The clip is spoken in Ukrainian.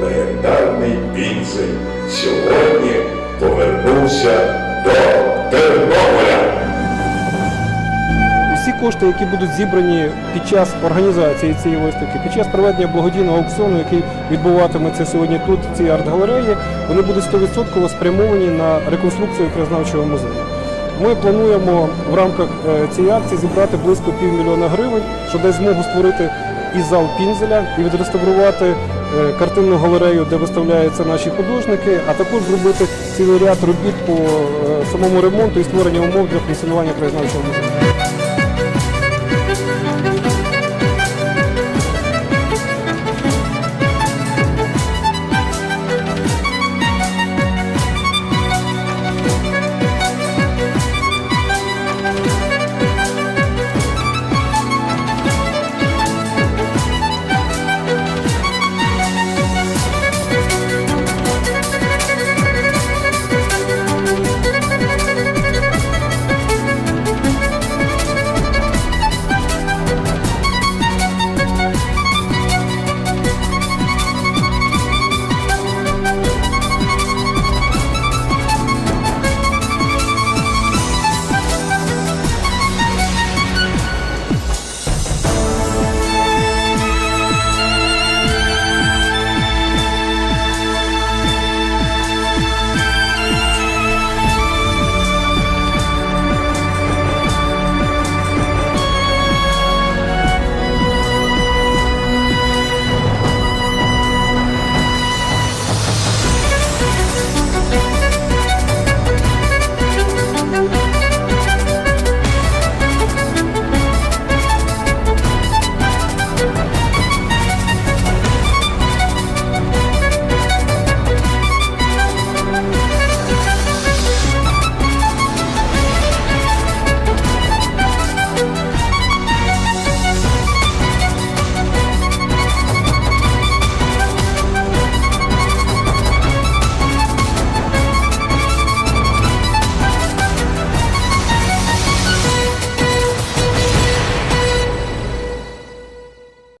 легендарний Пінзель сьогодні повернувся до Тернополя. Усі кошти, які будуть зібрані під час організації цієї виставки, під час проведення благодійного аукціону, який відбуватиметься сьогодні тут, в цій арт-галереї, вони будуть 100% спрямовані на реконструкцію краєзнавчого музею. Ми плануємо в рамках е, цієї акції зібрати близько півмільйона гривень, що дасть змогу створити і зал Пінзеля, і відреставрувати е, картинну галерею, де виставляються наші художники, а також зробити цілий ряд робіт по е, самому ремонту і створенню умов для функціонування краєзнавчого музею.